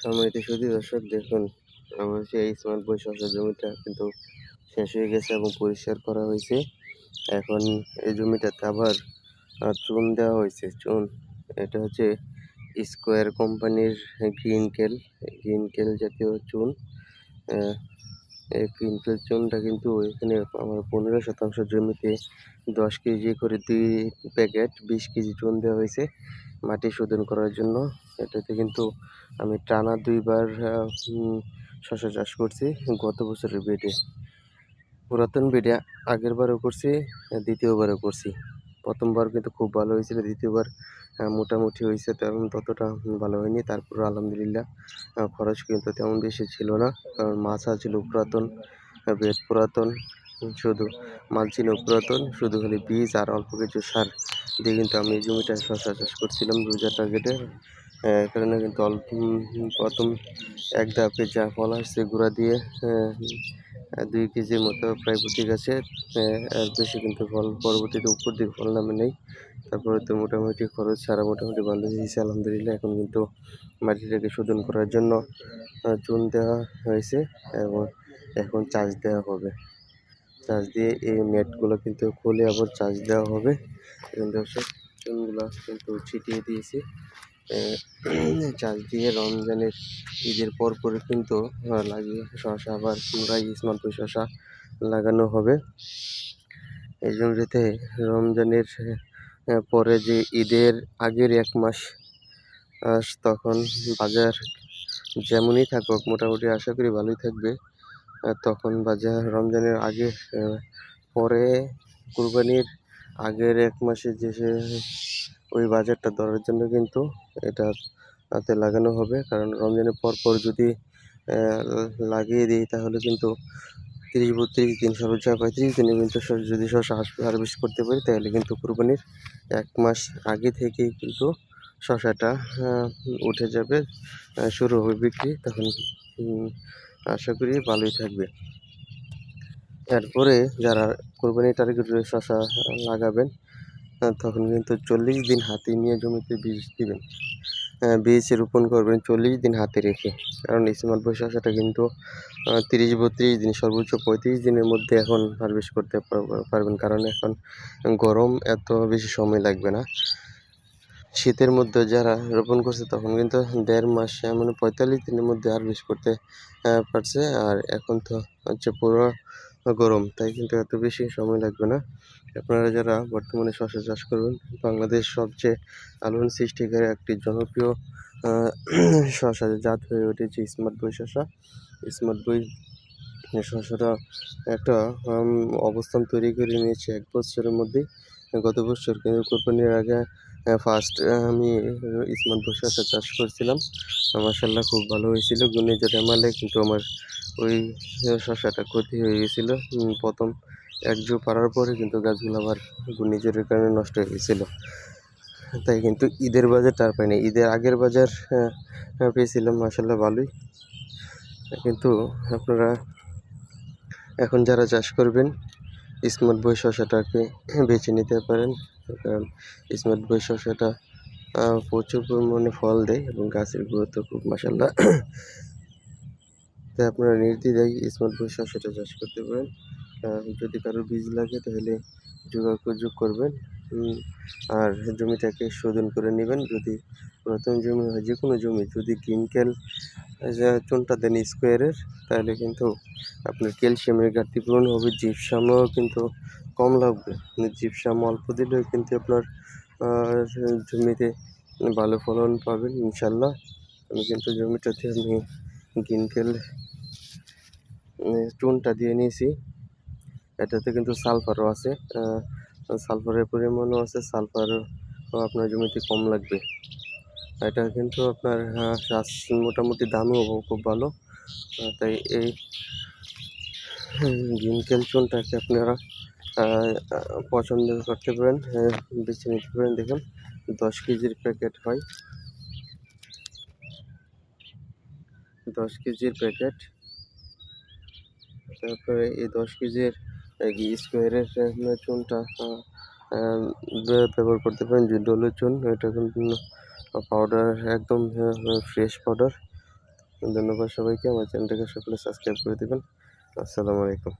সম্মানিত সুধী দর্শক, দেখুন, আমার সেই স্মার্ট বই শসা জমিটা কিন্তু শেষ হয়ে গেছে এবং পরিষ্কার করা হয়েছে। এখন এই জমিটাতে আবার চুন দেওয়া হয়েছে। চুন, এটা হচ্ছে স্কোয়ার কোম্পানির গ্রিন কেল গ্রিন কেল জাতীয় চুন। এই গ্রিন কেল চুনটা কিন্তু এখানে আমার পনেরো শতাংশ জমিতে দশ কেজি করে দুই প্যাকেট, বিশ কেজি চুন দেওয়া হয়েছে। মাটি শোধন করার জন্য। এটাতে কিন্তু আমি টানা দুইবার শশা চাষ করছি গত বছরের বেডে পুরাতন বেডে আগের বারও করছি, দ্বিতীয়বারও করছি। প্রথমবার কিন্তু খুব ভালো হয়েছিল, দ্বিতীয়বার মোটামুটি হয়েছে তেমন ততটা ভালো হয়নি। তারপর আলহামদুলিল্লাহ খরচ কিন্তু তেমন বেশি ছিল না। কারণ মাছ ছিল পুরাতন বেড পুরাতন, শুধু মাল ছিল পুরাতন, শুধু খালি বীজ আর অল্প কিছু সার। দিয়ে কিন্তু আমি এই জমিটা শশা চাষ করছিলাম দু হাজার টার্গেটে কারণে কিন্তু অল্প প্রথম এক ধাপে যা ফল আসছে গুঁড়া দিয়ে দুই কেজির মতো প্রায় প্রতি গাছে আর বেশি কিন্তু ফল পরবর্তীতে উপর দিকে ফল নামে নেই। তারপরে তো মোটামুটি খরচ ছাড়া মোটামুটি ভালো হয়েছে, আলহামদুলিল্লাহ। এখন কিন্তু মাটিটাকে শোধন করার জন্য চুন দেওয়া হয়েছে এবং এখন চাষ দেওয়া হবে। চাষ দিয়ে এই নেটগুলো কিন্তু খুলে আবার চার্জ দেওয়া হবে। এবং দর্শক, চুনগুলো কিন্তু ছিটিয়ে দিয়েছি। চার্জ দিয়ে রমজানের ঈদের পর পরে কিন্তু লাগিয়ে শশা আবার পুনরায় স্মার্ট শশা লাগানো হবে। এই জমিতে রমজানের পরে যে ঈদের আগের এক মাস তখন বাজার যেমনই থাকুক, মোটামুটি আশা করি ভালোই থাকবে। তখন বাজার রমজানের আগে পরে কুরবানির আগের এক মাসে যে ওই বাজারটা ধরার জন্য কিন্তু এটা তাতে লাগানো হবে। কারণ রমজানের পর পর যদি লাগিয়ে দিই, তাহলে কিন্তু তিরিশ, বত্রিশ দিন, সর্বোচ্চ পঁয়ত্রিশ দিনে কিন্তু যদি শশা হারভেস্ট করতে পারি, তাহলে কিন্তু কুরবানির এক মাস আগে থেকেই কিন্তু শশাটা উঠে যাবে শুরু হবে বিক্রি। তখন আশা করি ভালোই থাকবে। এরপরে যারা কোরবানি টার্গেট শশা লাগাবেন তখন কিন্তু চল্লিশ দিন হাতে নিয়ে জমিতে বীজ দিবেন। বীজ রোপণ করবেন চল্লিশ দিন হাতে রেখে। কারণ স্মার্ট বই শশাটা কিন্তু তিরিশ, বত্রিশ দিন, সর্বোচ্চ পঁয়ত্রিশ দিনের মধ্যে এখন হারভেস্ট করতে পারব- পারবেন। কারণ এখন গরম এত বেশি সময় লাগবে না। শীতের মধ্যে যারা রোপণ করছে তখন কিন্তু দেড় মাস মানে পঁয়তাল্লিশ দিনের মধ্যে হারভেস্ট করতে পারছে। আর এখন তো হচ্ছে পুরো গরম, তাই কিন্তু এত বেশি সময় লাগবে না। আপনারা যারা বর্তমানে শশা চাষ করবেন, বাংলাদেশ সবচেয়ে আলোড়ন সৃষ্টিকারী একটি জনপ্রিয় শশা জাত হয়ে উঠেছে স্মার্ট বই শশা। স্মার্ট বই শশাটা একটা অবস্থান তৈরি করে নিয়েছে এক বছরের মধ্যেই। গত বছর কোরবানির আগে ফার্স্ট আমি স্মার্ট শশা চাষ করছিলাম। মাসাল্লাহ খুব ভালো হয়েছিল। ঘূর্ণিঝড় এমালে কিন্তু আমার ওই শশাটা ক্ষতি হয়ে গেছিল। প্রথম এক জো পারার পরে কিন্তু গাছগুলো আবার ঘূর্ণিঝড়ের কারণে নষ্ট হয়ে গেছিল। তাই কিন্তু ঈদের বাজারটা আর পাইনি। ঈদের আগের বাজার পেয়েছিলাম। মাসাল্লাহ ভালোই। কিন্তু আপনারা এখন যারা চাষ করবেন স্মার্ট বই শশাটাকে বেছে নিতে পারেন। কারণ স্মার্ট বই শসাটা প্রচুর পরিমাণে ফল দেয় এবং গাছের গুরুত্ব খুব মাসাল্লাহ তাই আপনারা নির্দ্বিধায় স্মার্ট বই শসাটা চাষ করতে পারেন। যদি কারও বীজ লাগে তাহলে যোগাযোগ করবেন। আর জমিটাকে শোধন করে নেবেন। যদি পুরাতন জমি হয় যে কোনো জমি যদি গ্রিন চুনটা দেন স্কোয়ারের, তাহলে কিন্তু আপনার ক্যালসিয়ামের ঘাটতি পূরণ হবে, জিপসামও কিন্তু কম লাগবে। জিপসাম অল্প দিলেও কিন্তু আপনার জমিতে ভালো ফলন পাবেন ইনশাল্লাহ আমি কিন্তু জমিটাতে আমি গ্রিন ক্যাল চুনটা দিয়ে নিয়েছি। এটাতে কিন্তু সালফারও আছে সালফারের পরিমাণও আছে, সালফারও আপনার জমিতে কম লাগবে। এটা কিন্তু আপনার আহ, মোটামুটি দামও খুব ভালো। তাই এই গ্রিন ক্যালচুনটাকে আপনারা পছন্দ করতে পারেন বেছে নিতে পারেন। দেখুন দশ কেজির প্যাকেট হয়। দশ কেজির প্যাকেট। তারপরে এই দশ কেজির স্কোয়ারের চুনটা ব্যবহার করতে পারেন যে ডোলের চুন এটা কিন্তু পাউডার একদম ফ্রেশ পাউডার ধন্যবাদ সবাইকে। আমার চ্যানেলটাকে সকলে সাবস্ক্রাইব করে দেবেন। আসসালামু আলাইকুম।